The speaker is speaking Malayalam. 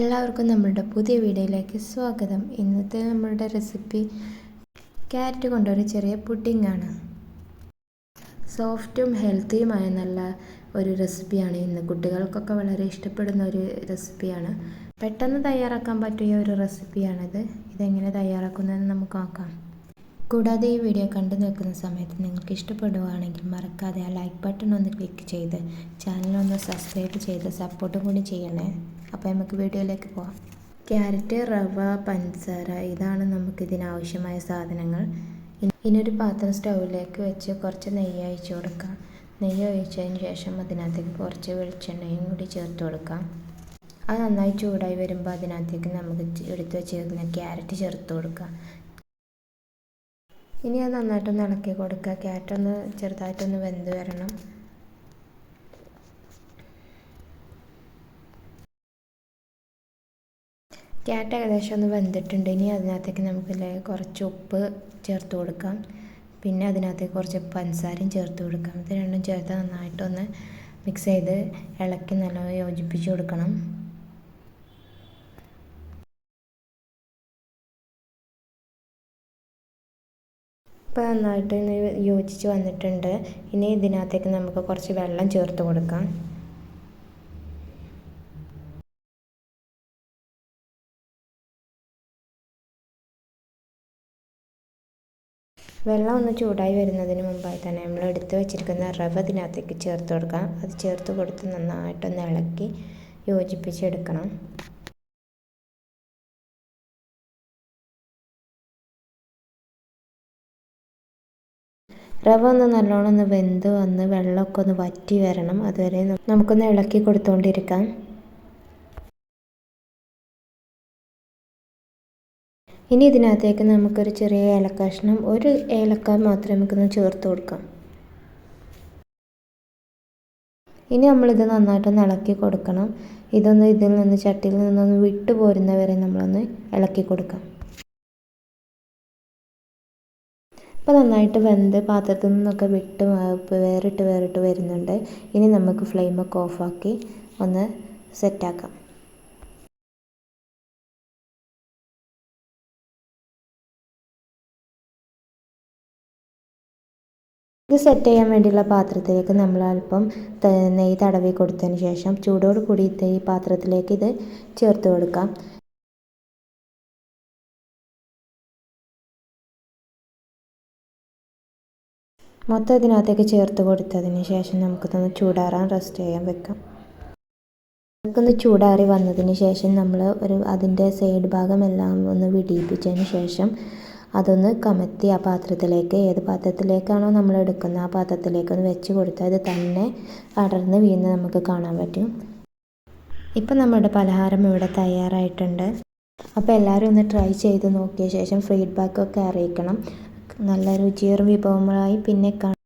എല്ലാവർക്കും നമ്മളുടെ പുതിയ വീഡിയോയിലേക്ക് സ്വാഗതം. ഇന്നത്തെ നമ്മളുടെ റെസിപ്പി ക്യാരറ്റ് കൊണ്ടൊരു ചെറിയ പുഡിംഗ് ആണ്. സോഫ്റ്റും ഹെൽത്തിയുമായ നല്ല ഒരു റെസിപ്പിയാണ് ഇന്ന് കുട്ടികൾക്കൊക്കെ വളരെ ഇഷ്ടപ്പെടുന്ന ഒരു റെസിപ്പിയാണ് പെട്ടെന്ന് തയ്യാറാക്കാൻ പറ്റിയ ഒരു റെസിപ്പിയാണിത് ഇതെങ്ങനെ തയ്യാറാക്കുന്നതെന്ന് നമുക്ക് നോക്കാം. കൂടാതെ ഈ വീഡിയോ കണ്ടു നിൽക്കുന്ന സമയത്ത് നിങ്ങൾക്ക് ഇഷ്ടപ്പെടുകയാണെങ്കിൽ മറക്കാതെ ആ ലൈക്ക് ബട്ടൺ ഒന്ന് ക്ലിക്ക് ചെയ്ത് ചാനലൊന്ന് സബ്സ്ക്രൈബ് ചെയ്ത് സപ്പോർട്ടും കൂടി ചെയ്യണേ. അപ്പോൾ നമുക്ക് വീഡിയോയിലേക്ക് പോകാം ക്യാരറ്റ് റവ പഞ്ചസാര ഇതാണ് നമുക്കിതിനാവശ്യമായ സാധനങ്ങൾ. ഇനിയൊരു പാത്രം സ്റ്റൗവിലേക്ക് വെച്ച് കുറച്ച് നെയ്യ് ഒഴിച്ച് കൊടുക്കാം. നെയ്യ് ഒഴിച്ചതിന് ശേഷം അതിനകത്തേക്ക് കുറച്ച് വെളിച്ചെണ്ണയും കൂടി ചേർത്ത് കൊടുക്കാം. അത് നന്നായി ചൂടായി വരുമ്പോൾ അതിനകത്തേക്ക് നമുക്ക് എടുത്ത് വെച്ചിരിക്കുന്ന ക്യാരറ്റ് ചേർത്ത് കൊടുക്കാം. ഇനി അത് നന്നായിട്ടൊന്ന് ഇളക്കി കൊടുക്കുക. ക്യാരറ്റ് ഒന്ന് ചെറുതായിട്ടൊന്ന് വെന്ത് വരണം. ക്യാരറ്റ് ഏകദേശം ഒന്ന് വെന്തിട്ടുണ്ട്. ഇനി അതിനകത്തേക്ക് നമുക്ക് കുറച്ച് ഉപ്പ് ചേർത്ത് കൊടുക്കാം. പിന്നെ അതിനകത്തേക്ക് കുറച്ച് പഞ്ചസാരയും ചേർത്ത് കൊടുക്കാം. ഇത് രണ്ടും ചേർത്ത് നന്നായിട്ടൊന്ന് മിക്സ് ചെയ്ത് ഇളക്കി നല്ല യോജിപ്പിച്ച് കൊടുക്കണം. ഇപ്പോൾ നന്നായിട്ട് യോജിച്ച് വന്നിട്ടുണ്ട്. ഇനി ഇതിനകത്തേക്ക് നമുക്ക് കുറച്ച് വെള്ളം ചേർത്ത് കൊടുക്കാം. വെള്ളം ഒന്ന് ചൂടായി വരുന്നതിന് മുമ്പായി തന്നെ നമ്മൾ എടുത്ത് വെച്ചിരിക്കുന്ന റവ ഇതിനകത്തേക്ക് ചേർത്ത് കൊടുക്കാം. അത് ചേർത്ത് കൊടുത്ത് നന്നായിട്ടൊന്ന് ഇളക്കി യോജിപ്പിച്ചെടുക്കണം. റവ ഒന്ന് നല്ലോണം ഒന്ന് വെന്ത് വന്ന് വെള്ളമൊക്കെ ഒന്ന് വറ്റി വരണം. അതുവരെ നമുക്കൊന്ന് ഇളക്കി കൊടുത്തുകൊണ്ടിരിക്കാം ഇനി ഇതിനകത്തേക്ക് നമുക്കൊരു ചെറിയ ഏലക്കഷ്ണം ഒരു ഏലക്ക മാത്രമേ നമുക്കൊന്ന് ചേർത്ത് കൊടുക്കാം. ഇനി നമ്മളിത് നന്നായിട്ടൊന്ന് ഇളക്കി കൊടുക്കണം. ഇതൊന്ന് ഇതിൽ നിന്ന് ചട്ടിയിൽ നിന്നൊന്ന് വിട്ടു പോരുന്നവരെ നമ്മളൊന്ന് ഇളക്കി കൊടുക്കാം. ഇപ്പോൾ നന്നായിട്ട് വെന്ത് പാത്രത്തിൽ നിന്നൊക്കെ വിട്ട് വേറിട്ട് വേറിട്ട് വരുന്നുണ്ട്. ഇനി നമുക്ക് ഫ്ലെയിമൊക്കെ ഓഫാക്കി ഒന്ന് സെറ്റാക്കാം ഇത് സെറ്റ് ചെയ്യാൻ വേണ്ടിയുള്ള പാത്രത്തിലേക്ക് നമ്മൾ അല്പം നെയ്യ് തടവി കൊടുത്തതിന് ശേഷം ചൂടോട് കൂടി ഈ പാത്രത്തിലേക്ക് ഇത് ചേർത്ത് കൊടുക്കാം. മൊത്തം ഇതിനകത്തേക്ക് ചേർത്ത് കൊടുത്തതിന് ശേഷം നമുക്കിതൊന്ന് ചൂടാറാൻ റെസ്റ്റ് ചെയ്യാൻ വെക്കാം. നമുക്കൊന്ന് ചൂടാറി വന്നതിന് ശേഷം നമ്മൾ ഒരു അതിന്റെ സൈഡ് ഭാഗമെല്ലാം ഒന്ന് വിടിയിപ്പിച്ചതിന് ശേഷം അതൊന്ന് കമത്തി ആ പാത്രത്തിലേക്ക് ഏത് പാത്രത്തിലേക്കാണോ നമ്മൾ എടുക്കുന്നത് ആ പാത്രത്തിലേക്ക് ഒന്ന് വെച്ച് കൊടുത്താൽ അത് തന്നെ അടർന്ന് വീണ് നമുക്ക് കാണാൻ പറ്റും. ഇപ്പം നമ്മുടെ പലഹാരം ഇവിടെ തയ്യാറായിട്ടുണ്ട്. അപ്പോൾ എല്ലാവരും ഒന്ന് ട്രൈ ചെയ്ത് നോക്കിയ ശേഷം ഫീഡ്ബാക്കൊക്കെ അറിയിക്കണം. നല്ല രുചിയേറും വിഭവങ്ങളായി പിന്നെ കാണാം.